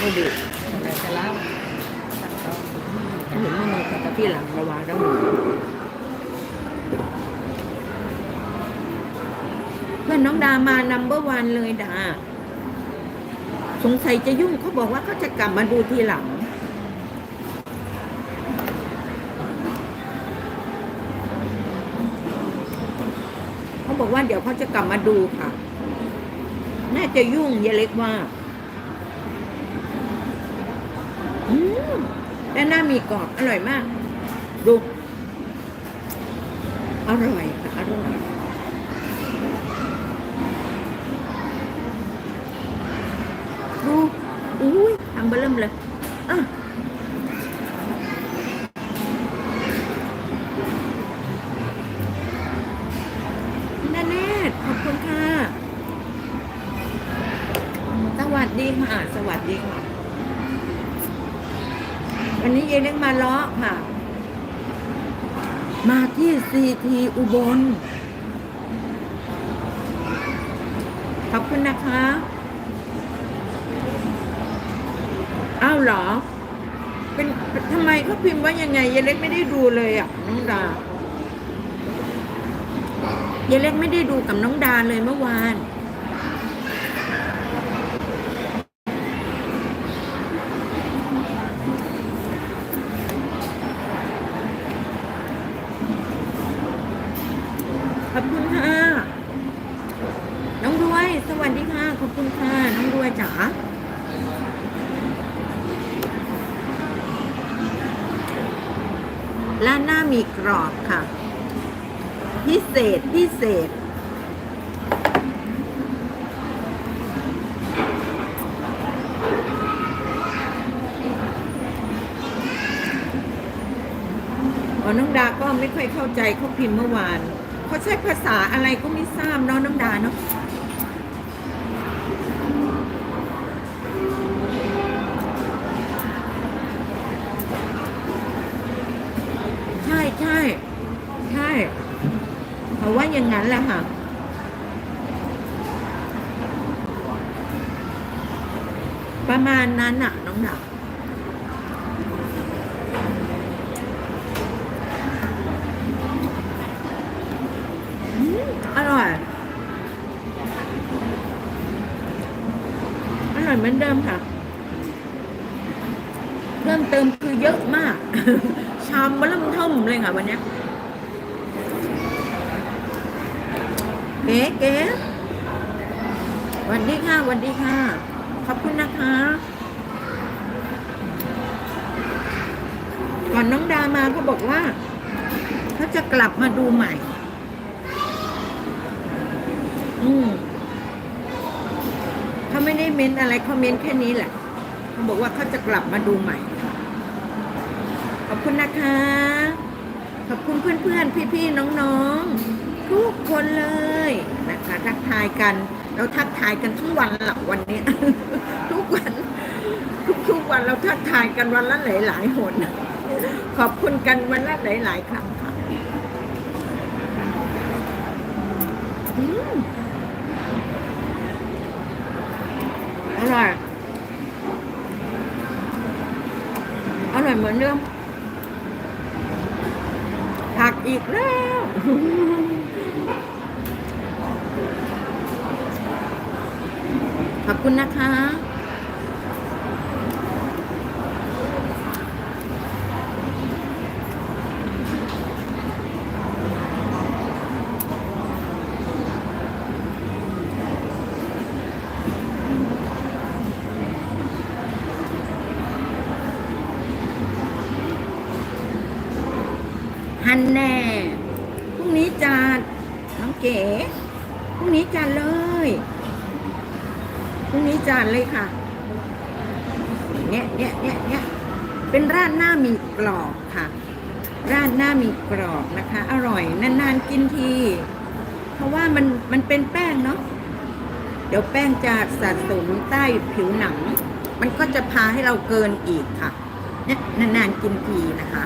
ไม่ดูแต่จะรับเห็นไม่มีแต่พี่หลังระวังแล้วหนูเพื่อนน้องดามานัมเบอร์วันเลยดา สงสัยจะยุ่งเขาบอกว่าเขาจะกลับมาดูทีหลังเขาบอกว่าเดี๋ยวเขาจะกลับมาดูค่ะ น่าจะยุ่งเยายเล็กว่า อืมแต่หน้ามีกรอบอร่อยมาก ดูอร่อยค่ะอร่อยดูอุ้ยทำเบอร์เริ่มเลยอะนาแนทขอบคุณค่ะ สวัสดีค่ะ สวัสดีค่ะ วันนี้เยเล็กมาเลาะค่ะ มาที่ซีทีอุบล ขอบคุณนะคะอ้าวเหรอ เป็นทำไมเขาพิมพ์ว่ายังไงเยเล็กไม่ได้ดูเลยอะน้องดาเยเล็กไม่ได้ดูกับน้องดาเลยเมื่อวาน ขอบคุณค่ะ น้องรวย สวัสดีค่ะ ขอบคุณค่ะ น้องรวยจ๋าร้านหน้ามีกรอบค่ะ พิเศษ พิเศษ น้องดาก็ไม่ค่อยเข้าใจเขาพิมพ์เมื่อวานเขาใช้ภาษาอะไรก็ไม่ทราบเนาะน้องดาเนาะ ใช่ใช่ใช่เขาว่าอย่างนั้นแหละค่ะประมาณนั้นน่ะ น้องดาอืมอร่อย อร่อยเหมือนเดิมค่ะ พิ่มเติมคือเยอะมาก ชามมะเริ่มเทิมเลยค่ะวันนี้เก๋เก๋วัสดีค่ะวัสดีค่ะ ขอบคุณนะคะก่อนน้องดามาเขาบอกว่าเขาจะกลับมาดูใหม่ อืมเขาไม่ได้เม้นอะไรเขาเม้นแค่นี้แหละ เขาบอกว่าเขาจะกลับมาดูใหม่ ขอบคุณนะคะ ขอบคุณเพื่อนๆ พี่ๆ น้องๆ ทุกคนเลยนะคะทักทายกัน เราทักทายกันทุกวันหลักวันนี้ ทุกวัน ทุกๆวันเราทักทายกันวันละหลายๆหนขอบคุณกันวันละหลายๆครั้งค่ะอืมอร่อย อ ร่อยเหมือนเดิมผักอีกแล้วขอบคุณนะคะ ฮันแน่พรุ่งนี้จัดน้องเก๋พรุ่งนี้จัดเลยพรุ่งนี้จัดเลยค่ะเนี่ยเนี่ยเนี่ยเนี่ยเป็นราดหน้ามีกรอบค่ะ ราดหน้ามีกรอบนะคะ อร่อยนานๆกินที เพราะว่ามันมันเป็นแป้งเนาะเดี๋ยวแป้งจะสะสมใต้ผิวหนัง มันก็จะพาให้เราเกินอีกค่ะเนี่ยนานๆกินทีนะคะ